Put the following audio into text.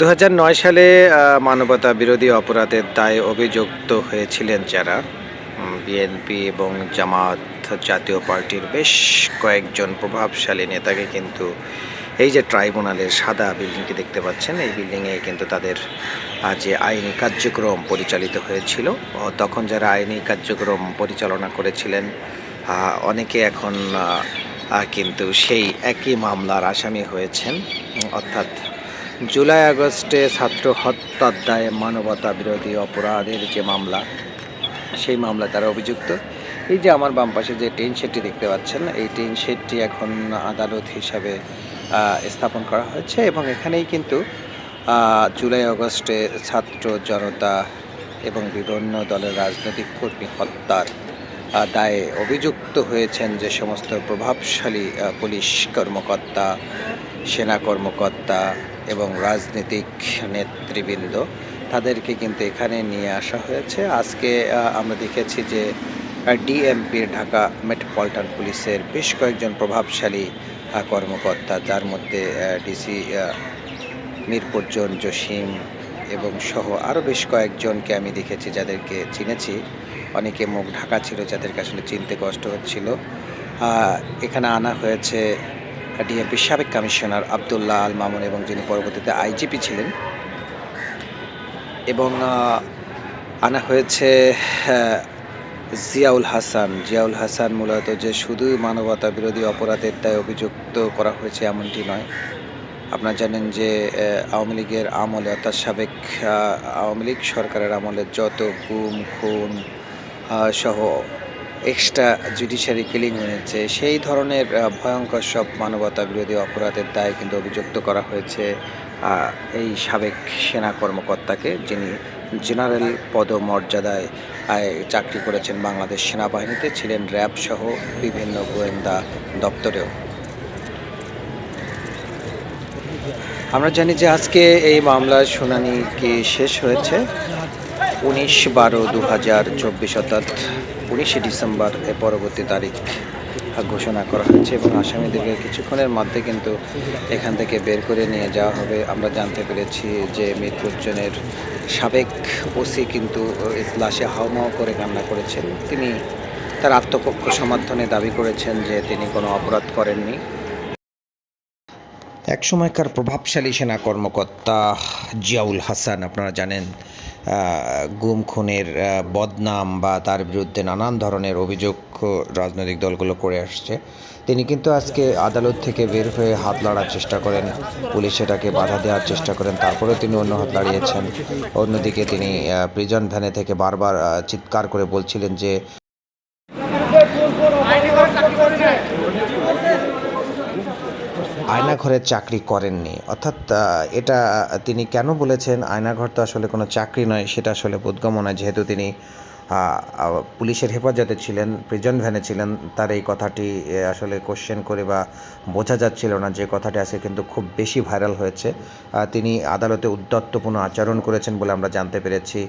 দু হাজার নয় সালে মানবতা বিরোধী অপরাধের দায়ে অভিযুক্ত হয়েছিলেন যারা। বিএনপি এবং জামাত জাতীয় পার্টির বেশ কয়েকজন প্রভাবশালী নেতাকে কিন্তু এই যে ট্রাইব্যুনালের সাদা বিল্ডিংটি দেখতে পাচ্ছেন, এই বিল্ডিংয়ে কিন্তু তাদের যে আইনি কার্যক্রম পরিচালিত হয়েছিল। তখন যারা আইনি কার্যক্রম পরিচালনা করেছিলেন অনেকে এখন কিন্তু সেই একই মামলার আসামি হয়েছেন। অর্থাৎ জুলাই আগস্টে ছাত্র হত্যার দায়ে মানবতা বিরোধী অপরাধের যে মামলা, সেই মামলা তারা অভিযুক্ত। এই যে আমার বাম পাশে যে টিন শেডটি দেখতে পাচ্ছেন, এই টিন শেডটি এখন আদালত হিসাবে স্থাপন করা হয়েছে এবং এখানেই কিন্তু জুলাই আগস্টে ছাত্র জনতা এবং বিভিন্ন দলের রাজনৈতিক কর্মী হত্যার দায়ে অভিযুক্ত হয়েছেন যে সমস্ত প্রভাবশালী পুলিশ কর্মকর্তা, সেনা কর্মকর্তা এবং রাজনৈতিক নেতৃবৃন্দ, তাদেরকে কিন্তু এখানে নিয়ে আসা হয়েছে। আজকে আমরা দেখেছি যে ডিএমপির ঢাকা মেট্রোপলিটন পুলিশের বেশ কয়েকজন প্রভাবশালী কর্মকর্তা, যার মধ্যে ডিসি মিরপুরজন জসিম এবং সহ আরও বেশ কয়েকজনকে আমি দেখেছি যাদেরকে চিনেছি। অনেকে মুখ ঢাকা ছিল, যাদেরকে আসলে চিনতে কষ্ট হচ্ছিল। এখানে আনা হয়েছে ডিএমপির সাবেক কমিশনার আবদুল্লাহ আল মামুন এবং যিনি পরবর্তীতে আইজিপি ছিলেন। এবং আনা হয়েছে জিয়াউল হাসান। জিয়াউল হাসান মূলত যে শুধু মানবতা বিরোধী অপরাধের দায়ে অভিযুক্ত করা হয়েছে এমনটি নয়। আপনারা জানেন যে আওয়ামী লীগের আমলে, অর্থাৎ সাবেক আওয়ামী লীগ সরকারের আমলে যত গুম, খুন সহ এক্সট্রা জুডিশিয়ারি কিলিং হয়েছে, সেই ধরনের ভয়ঙ্কর সব মানবতা বিরোধী অপরাধের দায় কিন্তু অভিযুক্ত করা হয়েছে এই সাবেক সেনা কর্মকর্তাকে, যিনি জেনারেল পদমর্যাদায় চাকরি করেছেন বাংলাদেশ সেনাবাহিনীতে, ছিলেন র্যাব সহ বিভিন্ন গোয়েন্দা দপ্তরেও। আমরা জানি যে আজকে এই মামলার শুনানি কি শেষ হয়েছে? উনিশ বারো দু হাজার চব্বিশ অর্থাৎ উনিশে ডিসেম্বর এ পরবর্তী তারিখ ঘোষণা করা হয়েছে এবং আসামিদেরকে কিছুক্ষণের মধ্যে কিন্তু এখান থেকে বের করে নিয়ে যাওয়া হবে। আমরা জানতে পেরেছি যে মৃত্যুজনের সাবেক ওসি কিন্তু লাশে হাওমাও করে কান্না করেছেন। তিনি তার আত্মপক্ষ সমর্থনে দাবি করেছেন যে তিনি কোনো অপরাধ করেননি। এক সময়কার প্রভাবশালী সেনা কর্মকর্তা জিয়াউল হাসান, আপনারা জানেন গুম, খুনের বদনাম বা তার বিরুদ্ধে নানান ধরনের অভিযোগ রাজনৈতিক দলগুলো করে আসছে। তিনি কিন্তু আজকে আদালত থেকে বের হয়ে হাত লড়ার চেষ্টা করেন, পুলিশ সেটাকে বাধা দেওয়ার চেষ্টা করেন, তারপরেও তিনি অন্য হাত দাঁড়িয়েছেন অন্যদিকে তিনি প্রিজন ভ্যানে থেকে বারবার চিৎকার করে বলছিলেন যে আয়নাঘরের চাকরি করেননি। অর্থাৎ এটা তিনি কেন বলেছেন? আয়নাঘর তো আসলে কোনো চাকরি নয়, সেটা আসলে বোধগম্য নয়। যেহেতু তিনি পুলিশের হেফাজতে ছিলেন প্রিজন ভ্যানে ছিলেন, তার এই কথাটি আসলে কোশ্চেন করে বা বোঝা যাচ্ছিল না যে কথাটি আজকে কিন্তু খুব বেশি ভাইরাল হয়েছে। তিনি আদালতে উদ্যত্তপূর্ণ আচরণ করেছেন বলে আমরা জানতে পেরেছি।